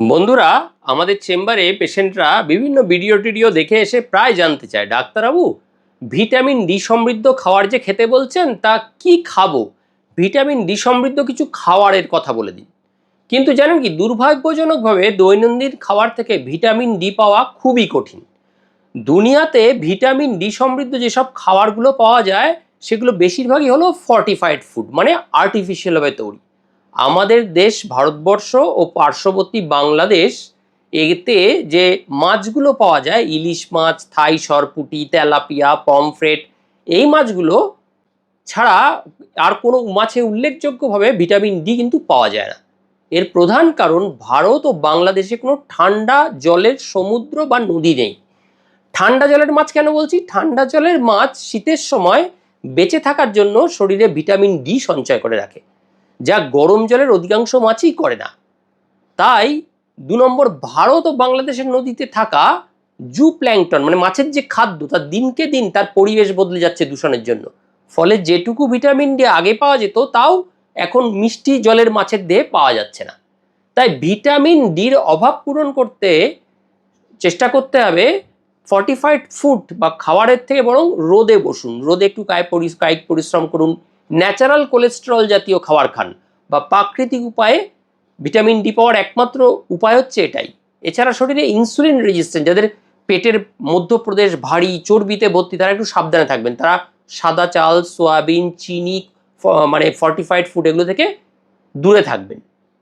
বন্ধুরা, আমাদের চেম্বারে পেশেন্টরা বিভিন্ন ভিডিও টিডিও দেখে এসে প্রায় জানতে চায়। ডাক্তারবাবু, ভিটামিন ডি সমৃদ্ধ খাবার যে খেতে বলছেন, তা কি খাব? ভিটামিন ডি সমৃদ্ধ কিছু খাবারের কথা বলে দিন। কিন্তু জানেন কি, দুর্ভাগ্যজনকভাবে দৈনন্দিন খাবার থেকে ভিটামিন ডি পাওয়া খুবই কঠিন। দুনিয়াতে ভিটামিন ডি সমৃদ্ধ যেসব খাবারগুলো পাওয়া যায়, সেগুলো বেশিরভাগই হলো ফর্টিফাইড ফুড মানে আর্টিফিশিয়ালভাবে তৈরি। আমাদের দেশ, ভারতবর্ষ ও পার্শ্ববর্তী বাংলাদেশ, এতে যে মাছগুলো পাওয়া যায়, ইলিশ মাছ, থাই সরপুটি, তেলাপিয়া, পমফ্রেট, এই মাছগুলো ছাড়া আর কোনো মাছে উল্লেখযোগ্যভাবে ভিটামিন ডি কিন্তু পাওয়া যায় না। এর প্রধান কারণ, ভারত ও বাংলাদেশে কোনো ঠান্ডা জলের সমুদ্র বা নদী নেই। ঠান্ডা জলের মাছ কেন বলছি? ঠান্ডা জলের মাছ শীতের সময় বেঁচে থাকার জন্য শরীরে ভিটামিন ডি সঞ্চয় করে রাখে। যা গরম জলের অধিকাংশ মাছই করে না। তাই দু নম্বর ভারত ও বাংলাদেশের নদীতে থাকা জু প্ল্যাংটন মানে মাছের যে খাদ্য, তার দিনকে দিন তার পরিবেশ বদলে যাচ্ছে দূষণের জন্য। ফলে যেটুকু ভিটামিন ডি আগে পাওয়া যেত, তাও এখন মিষ্টি জলের মাছের দেহে পাওয়া যাচ্ছে না। তাই ভিটামিন ডির অভাব পূরণ করতে চেষ্টা করতে হবে ফর্টিফাইড ফুড বা খাবারের থেকে বরং রোদে বসুন। রোদে একটু কায় কায়িক পরিশ্রম করুন। ন্যাচারাল কোলেস্টেরল জাতীয় খাবার খান, বা প্রাকৃতিক উপায়ে ভিটামিন ডি পাওয়ার একমাত্র উপায় হচ্ছে এটাই। এছাড়া শরীরে ইনসুলিন রেজিস্ট্যান্ট, যাদের পেটের মধ্যপ্রদেশ ভারী, চর্বিতে ভর্তি, তারা একটু সাবধানে থাকবেন। তারা সাদা চাল, সোয়াবিন, চিনি মানে ফর্টিফাইড ফুড এগুলো থেকে দূরে থাকবেন।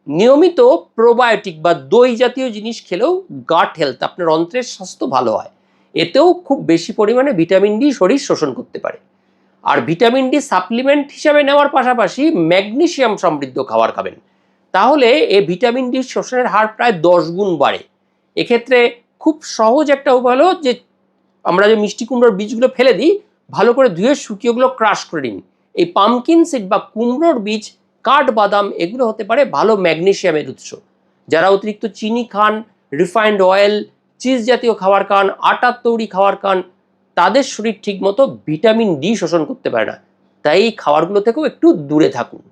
নিয়মিত প্রোবায়োটিক বা দই জাতীয় জিনিস খেলেও গাট হেলথ আপনার অন্ত্রের স্বাস্থ্য ভালো হয়। এতেও খুব বেশি পরিমাণে ভিটামিন ডি শরীর শোষণ করতে পারে। আর ভিটামিন ডি সাপ্লিমেন্ট হিসাবে নেওয়ার পাশাপাশি ম্যাগনেশিয়াম সমৃদ্ধ খাবার খাবেন। তাহলে এই ভিটামিন ডি শোষণের হার প্রায় দশ গুণ বাড়ে। এক্ষেত্রে খুব সহজ একটা উপায় হলো যে আমরা যে মিষ্টি কুমড়োর বীজগুলো ফেলে দিই, ভালো করে ধুয়ে শুকিয়ে ওগুলো ক্রাশ করে নিন। এই পামকিন সিড বা কুমড়োর বীজ কাঠ বাদাম এগুলো হতে পারে ভালো ম্যাগনেশিয়ামের উৎস। যারা অতিরিক্ত চিনি খান, রিফাইন্ড অয়েল, চিজ জাতীয় খাবার খান, আটার তৈরি খাবার খান তাদের শরীর ঠিকমতো ভিটামিন ডি শোষণ করতে পারে না। তাই এই খাবারগুলো থেকেও একটু দূরে থাকুন।